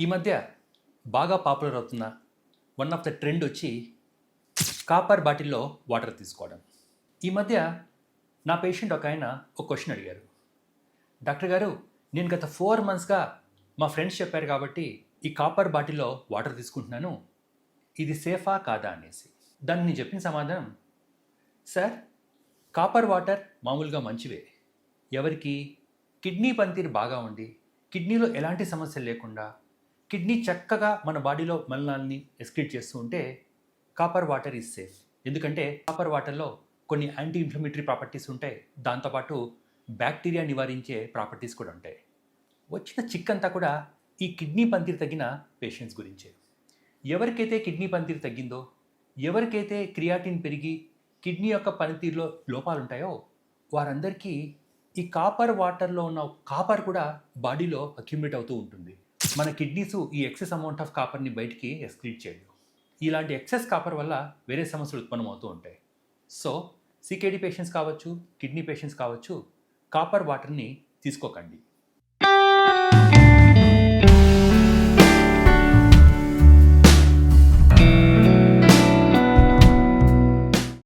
ఈ మధ్య బాగా పాపులర్ అవుతున్న వన్ ఆఫ్ ద ట్రెండ్ వచ్చి కాపర్ బాటిల్లో వాటర్ తీసుకోవడం. ఈ మధ్య నా పేషెంట్ ఒక ఆయన ఒక క్వశ్చన్ అడిగారు. డాక్టర్ గారు నేను గత ఫోర్ మంత్స్గా మా ఫ్రెండ్స్ చెప్పారు కాబట్టి ఈ కాపర్ బాటిల్లో వాటర్ తీసుకుంటున్నాను. ఇది సేఫా కాదా అనేసి. దాన్ని నేను చెప్పిన సమాధానం సార్ కాపర్ వాటర్ మామూలుగా మంచివే. ఎవరికి? కిడ్నీ పనితీరు బాగా ఉండి కిడ్నీలో ఎలాంటి సమస్యలు లేకుండా కిడ్నీ చక్కగా మన బాడీలో మలినాల్ని ఎస్క్రీట్ చేస్తూ ఉంటే కాపర్ వాటర్ ఈజ్ సేఫ్. ఎందుకంటే కాపర్ వాటర్లో కొన్ని యాంటీ ఇన్ఫ్లమేటరీ ప్రాపర్టీస్ ఉంటాయి దాంతోపాటు బ్యాక్టీరియా నివారించే ప్రాపర్టీస్ కూడా ఉంటాయి. వచ్చిన చిక్ అంతా కూడా ఈ కిడ్నీ పంతిరి తగ్గిన పేషెంట్స్ గురించే. ఎవరికైతే కిడ్నీ పంతిరి తగ్గిందో ఎవరికైతే క్రియాటిన్ పెరిగి కిడ్నీ యొక్క పనితీరులో లోపాలు ఉంటాయో వారందరికీ ఈ కాపర్ వాటర్లో ఉన్న కాపర్ కూడా బాడీలో అక్యుమిలేట్ అవుతూ ఉంటుంది. మన కిడ్నీస్ ఈ ఎక్సెస్ అమౌంట్ ఆఫ్ కాపర్ని బయటికి ఎక్స్క్రీట్ చేయలేవు ఇలాంటి ఎక్సెస్ కాపర్ వల్ల వేరే సమస్యలు ఉత్పన్నమవుతూ ఉంటాయి. సో సికేడి పేషెంట్స్ కావచ్చు కిడ్నీ పేషెంట్స్ కావచ్చు కాపర్ వాటర్ని తీసుకోకండి.